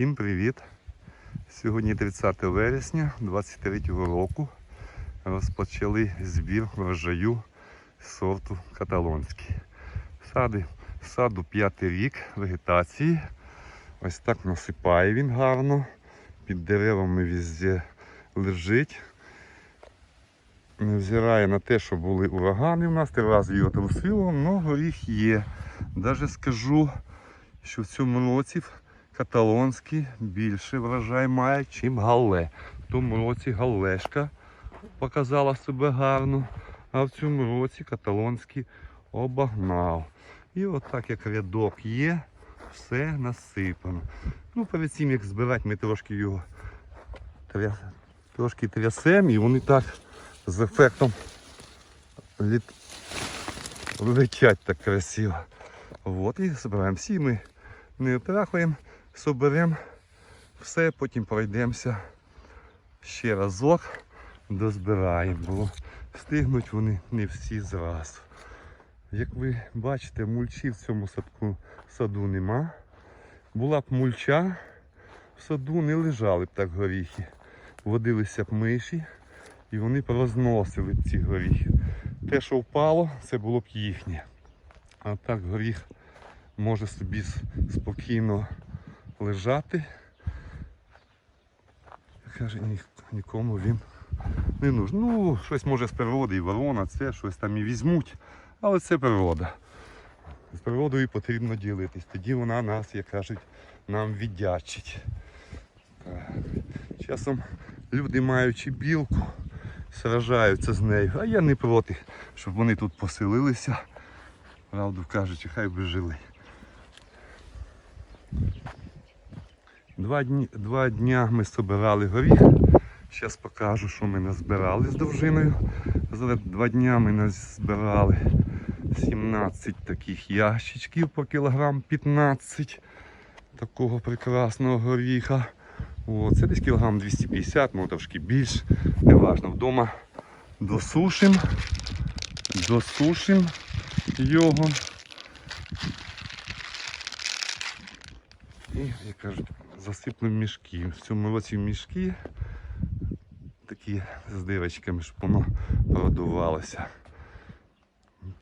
Всім привіт! Сьогодні 30 вересня 23 року розпочали збір врожаю сорту каталонський. Сади, саду п'ятий рік вегетації. Ось так насипає він гарно. Під деревами везде лежить. Не взирає на те, що були урагани в нас, три рази його трусило, але горіх є. Даже скажу, що в цьому році каталонський більше врожай має, чим гале. В тому році галешка показала себе гарно, а в цьому році каталонський обогнав. І отак як рядок є, все насипано. Ну, перед цим як збирати, ми трошки його трошки трясемо і вони так з ефектом літ... летять так красиво. От і збираємо всі ми не отрахуємо, соберемо все, потім пройдемося ще разок, дозбираємо, бо встигнуть вони не всі зразу. Як ви бачите, мульчі в цьому садку, саду нема. Була б мульча, в саду не лежали б так горіхи. Водилися б миші і вони б розносили б ці горіхи. Те, що впало, це було б їхнє. А так горіх може собі спокійно лежати. Каже, ні, нікому він не нужен. Ну, щось може з природи, і ворона, це щось там і візьмуть, але це природа. З природою потрібно ділитись. Тоді вона нас, як кажуть, нам віддячить. Часом люди, маючи білку, сражаються з нею, а я не проти, щоб вони тут поселилися. Правду кажучи, хай би жили. Два дні, два дня ми збирали горіх. Зараз покажу, що ми назбирали з дружиною. За два дня ми назбирали 17 таких ящичків по кілограм 15 такого прекрасного горіха. О, це десь кілограм 250, може трошки більше. Неважно, вдома досушимо. Досушимо його. І, як кажуть, засиплемо мішки. В цьому році мішки такі з дирочками, щоб воно продувалося.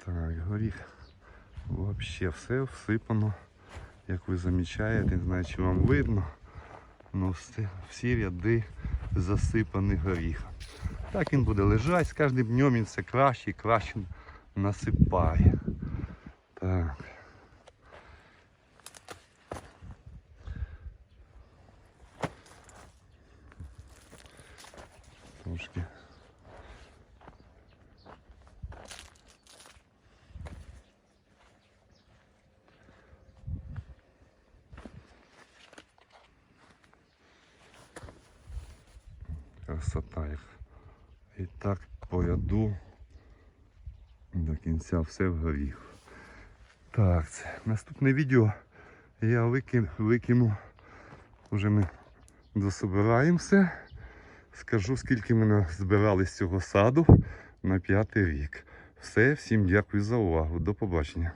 Так, горіх. Взагалі все всипано, як ви замічаєте, не знаю, чи вам видно. Ну, всі, всі ряди засипані горіхом. Так він буде лежати, з кожним днем він все краще і краще насипає. Так. Трошки. Красота їх. І так по ряду до кінця все в горіх. Так, це наступне відео я викину, викину. Вже ми дособираємо все. Скажу, скільки ми збирали з цього саду на п'ятий рік. Все, всім дякую за увагу. До побачення.